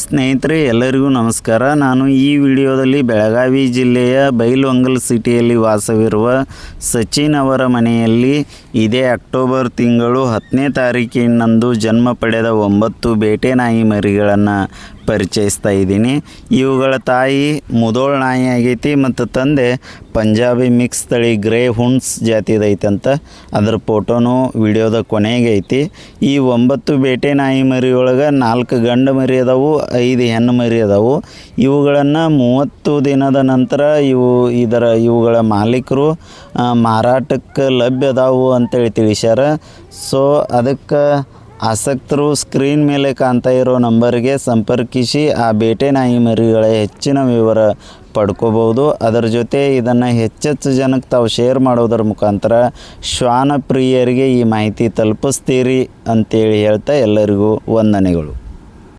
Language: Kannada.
ಸ್ನೇಹಿತರೆ, ಎಲ್ಲರಿಗೂ ನಮಸ್ಕಾರ. ನಾನು ಈ ವಿಡಿಯೋದಲ್ಲಿ ಬೆಳಗಾವಿ ಜಿಲ್ಲೆಯ ಬೈಲ್ವಂಗಲ್ ಸಿಟಿಯಲ್ಲಿ ವಾಸವಿರುವ ಸಚಿನ್ ಅವರ ಮನೆಯಲ್ಲಿ ಇದೇ ಅಕ್ಟೋಬರ್ ತಿಂಗಳು ಹತ್ತನೇ ತಾರೀಕಿನಂದು ಜನ್ಮ ಪಡೆದ ಒಂಬತ್ತು ಬೇಟೆ ನಾಯಿ ಮರಿಗಳನ್ನು ಪರಿಚಯಿಸ್ತಾ ಇದ್ದೀನಿ. ಇವುಗಳ ತಾಯಿ ಮುದೋಳ್ ನಾಯಿ ಆಗೈತಿ ಮತ್ತು ತಂದೆ ಪಂಜಾಬಿ ಮಿಕ್ಸ್ ತಳಿ ಗ್ರೇ ಹುಣ್ಸ್ ಜಾತಿದೈತಂತ ಅದ್ರ ಫೋಟೋನೂ ವಿಡಿಯೋದ ಕೊನೆಗೆ ಐತಿ. ಈ ಒಂಬತ್ತು ಬೇಟೆ ನಾಯಿ ಮರಿಯೊಳಗೆ ನಾಲ್ಕು ಗಂಡು ಮರಿ ಅದಾವು. ಐದು ಹೆಣ್ಣು ಮರಿ ಅದಾವು. ಇವುಗಳನ್ನು ಮೂವತ್ತು ದಿನದ ನಂತರ ಇವು ಇದರ ಇವುಗಳ ಮಾಲೀಕರು ಮಾರಾಟಕ್ಕೆ ಲಭ್ಯ ಅದಾವು ಅಂತೇಳಿ ತಿಳಿಸ್ಯಾರ. ಸೊ ಅದಕ್ಕೆ ಆಸಕ್ತರು ಸ್ಕ್ರೀನ್ ಮೇಲೆ ಕಾಣ್ತಾ ಇರೋ ನಂಬರ್ಗೆ ಸಂಪರ್ಕಿಸಿ ಆ ಬೇಟೆ ನಾಯಿ ಮರಿಗಳ ಹೆಚ್ಚಿನ ವಿವರ ಪಡ್ಕೋಬೋದು ಅದರ ಜೊತೆ ಇದನ್ನು ಹೆಚ್ಚೆಚ್ಚು ಜನಕ್ಕೆ ತಾವು ಶೇರ್ ಮಾಡೋದರ ಮುಖಾಂತರ ಶ್ವಾನ ಪ್ರಿಯರಿಗೆ ಈ ಮಾಹಿತಿ ತಲುಪಿಸ್ತೀರಿ ಅಂತೇಳಿ ಹೇಳ್ತಾ ಎಲ್ಲರಿಗೂ ವಂದನೆಗಳು.